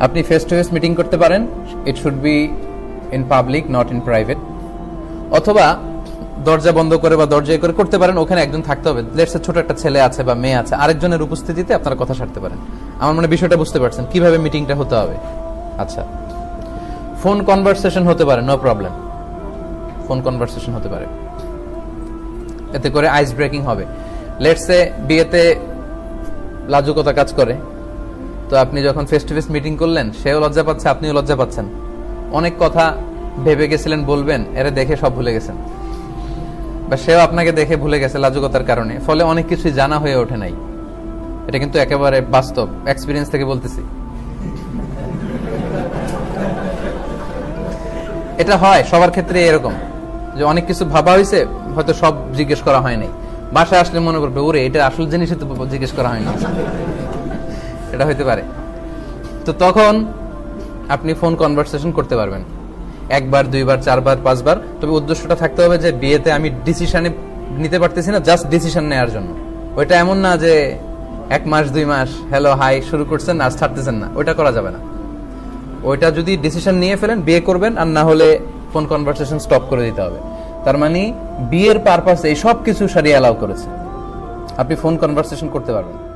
আপনি face to face meeting করতে পারেন। It should be in public not in private অথবা দরজা বন্ধ করে বা দরজা করে করতে পারেন, ওখানে একজন থাকতে হবে। লেটসে ছোট একটা ছেলে আছে বা মেয়ে আছে, আরেকজনের উপস্থিতিতে আপনারা কথা সারতে পারেন। আমার মনে বিষয়টা বুঝতে পারছেন, কীভাবে মিটিংটা হতে হবে। আচ্ছা। ফোন কনভারসেশন হতে পারে নো প্রবলেম ফোন কনভারসেশন হতে পারে। এতে করে আইস ব্রেকিং হবে। লেটসে বিয়েতে লাজুকতা কাজ করে। তো আপনি যখন ফেস টু ফেস মিটিং করলেন, সেও লজ্জা পাচ্ছে, আপনিও লজ্জা পাচ্ছেন। অনেক কথা ভেবে গেছিলেন, বলবেন, এরা দেখে সব ভুলে গেছেন। বা সেও আপনাকে দেখে ভুলে গেছে লাজুকতার কারণে। ফলে অনেক কিছুই জানা হয়ে ওঠে নাই। এটা কিন্তু একেবারে বাস্তব। এক্সপিরিয়েন্স থেকে বলতেছি। এটা হয়, সবার ক্ষেত্রে এরকম। যে অনেক কিছু ভাবা হয়েছে, হয়তো সব জিজ্ঞেস করা হয়নি বাসায় আসলে মনে করবে, ওরে, এটা আসল জিনিসই তো জিজ্ঞেস করা হয়নি এটা হইতে পারে। তো তখন আপনি ফোন কনভারসেশন করতে পারবেন। একবার, দুইবার, চারবার, পাঁচবার। তবে উদ্দেশ্যটা থাকতে হবে যে বিয়েতে আমি ডিসিশনে নিতে পারতেছি না জাস্ট ডিসিশন নেওয়ার জন্য। ওইটা এমন না যে এক মাস, দুই মাস হ্যালো হাই শুরু করছেন আর ছাড়তেছেন না। ওইটা করা যাবে না। ওইটা যদি ডিসিশন নিয়ে ফেলেন, বিয়ে করবেন, আর না হলে ফোন কনভারসেশন স্টপ করে দিতে হবে। তার মানে বিয়ের পারপাসে এই সব কিছু সারিয়ে অ্যালাউ করেছে। আপনি ফোন কনভারসেশন করতে পারবেন।